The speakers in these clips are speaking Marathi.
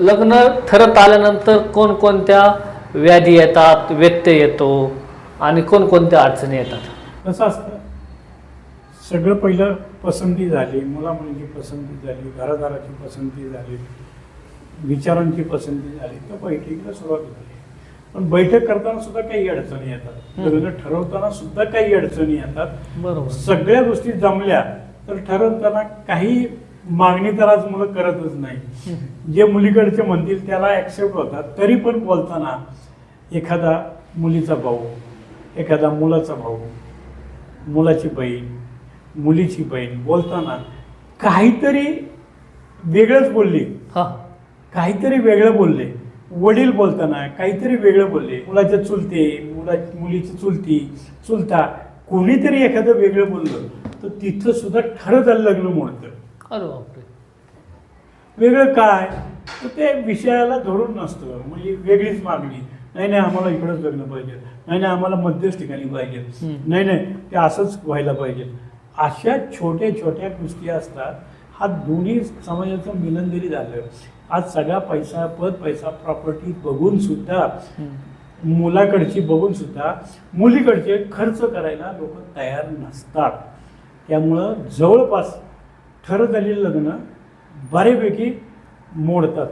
लग्न ठरत आल्यानंतर कोणकोणत्या व्याधी येतात व्यत्यय येतो आणि कोणकोणत्या अडचणी येतात? कसं असतं. सगळं पहिलं पसंती झाली मुला मुलीची पसंती झाली घरादाराची पसंती झाली विचारांची पसंती झाली तर बैठकीला सुरुवात झाली. पण बैठक करताना सुद्धा काही अडचणी येतात. लग्न ठरवताना सुद्धा काही अडचणी येतात. बरोबर. सगळ्या गोष्टी जमल्या तर ठरवताना काही मागणी तर आज मुलं करतच नाही. जे मुलीकडचे म्हणतील त्याला ऍक्सेप्ट होतात तरी पण बोलताना एखादा मुलीचा भाऊ एखादा मुलाचा भाऊ मुलाची बहीण मुलीची बहीण बोलताना काहीतरी वेगळंच बोलली. हा. काहीतरी वेगळं बोलले. वडील बोलताना काहीतरी वेगळं बोलले. मुलाच्या चुलते मुला मुलीची चुलती चुलता कोणीतरी एखादं वेगळं बोललं तर तिथं सुद्धा ठरत आलं लग्न मोडतं. अरे बापरे. वेगळं काय? तर ते विषयाला धरून नसतं. म्हणजे वेगळीच मागणी. नाही नाही आम्हाला इकडंच लग्न पाहिजे. नाही नाही आम्हाला मध्यच ठिकाणी पाहिजे. नाही नाही ते असंच व्हायला पाहिजे. अशा छोट्या छोट्या गोष्टी असतात. हा दोन्ही समाजाचं मिलन जरी झालं आज सगळा पैसा पद पैसा प्रॉपर्टी बघून सुद्धा. मुलाकडची बघून सुद्धा मुलीकडचे खर्च करायला लोक तयार नसतात. त्यामुळं जवळपास ठरत आलेलं लग्न बऱ्यापैकी मोडतात.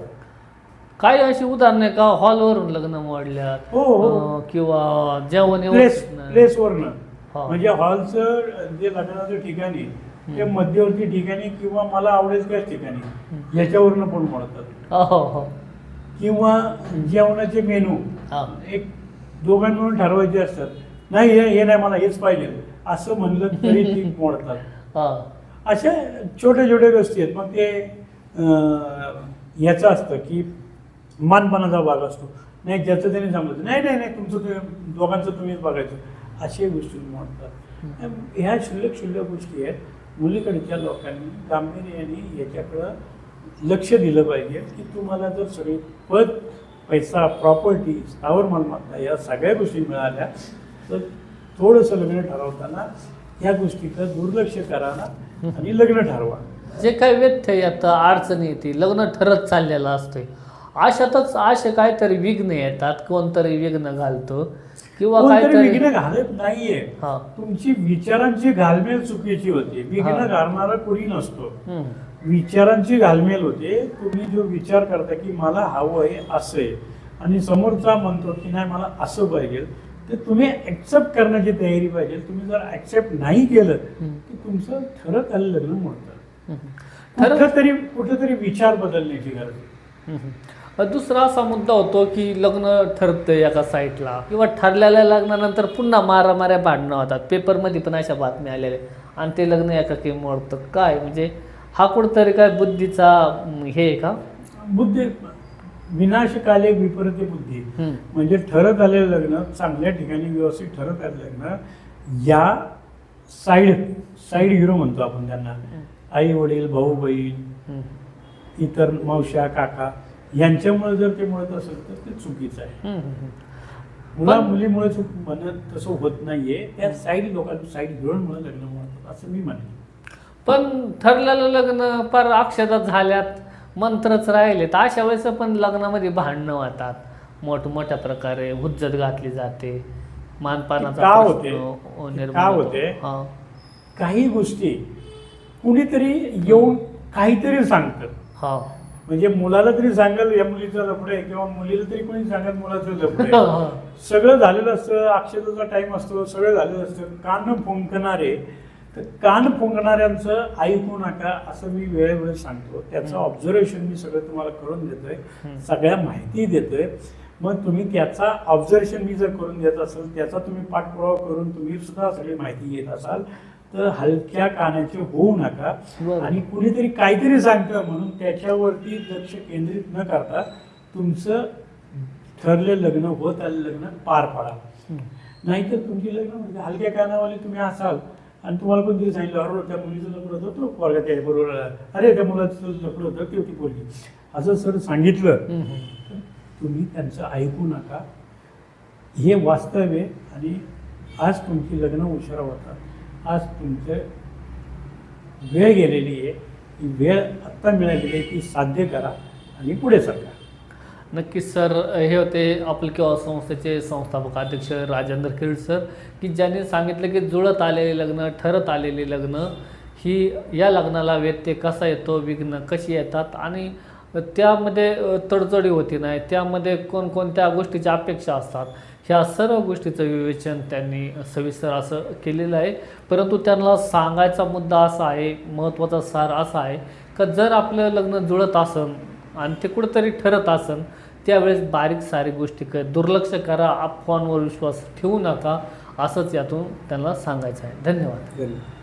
काही अशी उदाहरणं आहे का? हॉलवरून लग्न मोडल्यात हो, हो. अं, किंवा जेवण प्लेस व्यवस्थित नाही. प्लेसवरनं. हा. म्हणजे हॉलचं जे लग्नाचं ठिकाणी ते मध्यवर्ती ठिकाणी किंवा मला आवडेल त्याच ठिकाणी. याच्यावरनं पण मोडतात. हो हो हो. किंवा जेवणाचे मेनू हा. एक दोघां मिळून ठरवायचे असतात. नाही हे हे नाही मला हेच पाहिजे. असं म्हणलं तरी ती मोडतात. हा. अशा छोट्या छोट्या गोष्टी आहेत. मग ते ह्याचं याचं असतं की मानपणाचा भाग असतो. नाही ज्याचं त्याने सांगितलं नाही नाही नाही तुमचं तुम्ही दोघांचं तुम्हीच बघायचं. अशा गोष्टी म्हणतात ह्या क्षुल्लक शुल्लक गोष्टी आहेत. मुलीकडच्या लोकांनी गांभीर्याने याच्याकडं लक्ष दिलं पाहिजे की तुम्हाला जर सगळे पद पैसा प्रॉपर्टी स्थावर मालमत्ता या सगळ्या गोष्टी मिळाल्या तर थोडंसं लग्न ठरवताना ह्या गोष्टीचं दुर्लक्ष कराना आणि लग्न ठरवा. जे काही व्यत्यय येतं अडचणी येते लग्न ठरत चाललेलं असते अशातच असे काहीतरी विघ्न येतात कोणतरी विघ्न घालतो किंवा काहीतरी विघ्न घालत नाहीये. हा. तुमची विचारांची घालमेल चुकीची होती. विघ्न हा. घालणारा कोणी नसतो. विचारांची घालमेल होते. तुम्ही जो विचार करता की मला हवं आहे असं आहे. आणि समोरचा म्हणतो की नाही मला असं पाहिजे. तर तुम्ही ऍक्सेप्ट करण्याची तयारी पाहिजे. तुम्ही जर ऍक्सेप्ट नाही केलं. की तुमचं ठरत आलं लग्न मोडतं. ठरव- कुठंतरी कुठेतरी विचार बदलण्याची गरज आहे. दुसरा असा मुद्दा होतो की लग्न ठरतंय एका साईडला किंवा ठरलेल्या लग्नानंतर पुन्हा मारामाऱ्या भांडणं होतात. पेपरमध्ये पण अशा बातम्या आलेल्या आणि ते लग्न एकाकी मोडतं. काय? म्हणजे हा कुठंतरी काय बुद्धीचा हे आहे का? बुद्धी विनाशकाले विपरीत बुद्धी. म्हणजे ठरत आलेलं लग्न चांगल्या ठिकाणी व्यवस्थित ठरत आलेलं लग्न या साईड साईड हिरो म्हणतो आपण त्यांना. आई वडील भाऊ बहीण. इतर मावश्या काका यांच्यामुळे जर ते म्हणत असेल तर ते चुकीचं आहे. मुला मुलीमुळे चूक म्हणत तसं होत नाहीये. त्या साईड लोकांना साईड हिरोमुळे लग्न म्हणतात असं मी म्हणेन. पण ठरलेलं लग्न पर अक्षता झाल्यात. मंत्रच राहिले तर अशा वेळेस पण लग्नामध्ये भांडणं होतात. मोठमोठ्या प्रकारे हुज्जत घातली जाते. मानपानाचा का प्रश्न होते? काही गोष्टी कुणीतरी येऊन काहीतरी सांगतं हा. म्हणजे मुलाला तरी सांगेल या मुलीचं लफडं आहे किंवा मुलीला तरी कोणी सांगेल मुलाचं लफडं आहे. सगळं झालेलं असतं अक्षताचा टाइम असतो सगळं झालेलं असतं. कान फुंकणारे तर कान फुंकणाऱ्यांचं ऐकू नका असं मी वेळोवेळी सांगतो त्याचं ऑब्झर्वेशन मी सगळं तुम्हाला करून देतोय. सगळ्या माहिती देतोय मग तुम्ही त्याचा ऑब्झर्वेशन मी जर करून देत असाल त्याचा तुम्ही पाठपुरावा करून तुम्ही सुद्धा सगळी माहिती घेत असाल तर हलक्या कानाचे होऊ नका. आणि कुणीतरी काहीतरी सांगतं म्हणून त्याच्यावरती लक्ष केंद्रित न करता तुमचं ठरले लग्न होत आले लग्न पार पाडा. नाहीतर तुमची लग्न म्हणजे हलक्या कानावाले तुम्ही असाल आणि तुम्हाला कोणतरी सांगितलं अरे त्या मुलीचं लग्न होतं तो वर्गात त्या बरोबर आला. अरे त्या मुलाचं लग्न होतं ती होती पोरगी. असं सर सांगितलं. तुम्ही त्यांचं ऐकू नका. हे वास्तव आहे आणि आज तुमची लग्न उशिरा होतात. आज तुमचं वेळ गेलेली आहे. ती वेळ आत्ता मिळालेली आहे ती साध्य करा आणि पुढे सरका. नक्कीच सर हे होते आपलं किंवा संस्थेचे संस्थापक अध्यक्ष राजेंद्र खिरड सर की ज्यांनी सांगितलं की जुळत आलेले लग्न ठरत आलेले लग्न ही या लग्नाला व्यत्यय कसा येतो विघ्न कशी येतात आणि त्यामध्ये तडजोडी होती नाही त्यामध्ये कोणकोणत्या गोष्टीच्या अपेक्षा असतात ह्या सर्व गोष्टीचं विवेचन त्यांनी सविस्तर असं केलेलं आहे. परंतु त्यांना सांगायचा मुद्दा असा आहे महत्त्वाचा सार असा आहे का जर आपलं लग्न जुळत असन आणि ते कुठंतरी ठरत असन त्यावेळेस बारीक सारी गोष्टी क दुर्लक्ष करा अफवांवर विश्वास ठेवू नका असंच यातून त्यांना सांगायचं आहे. धन्यवाद. धन्यवाद.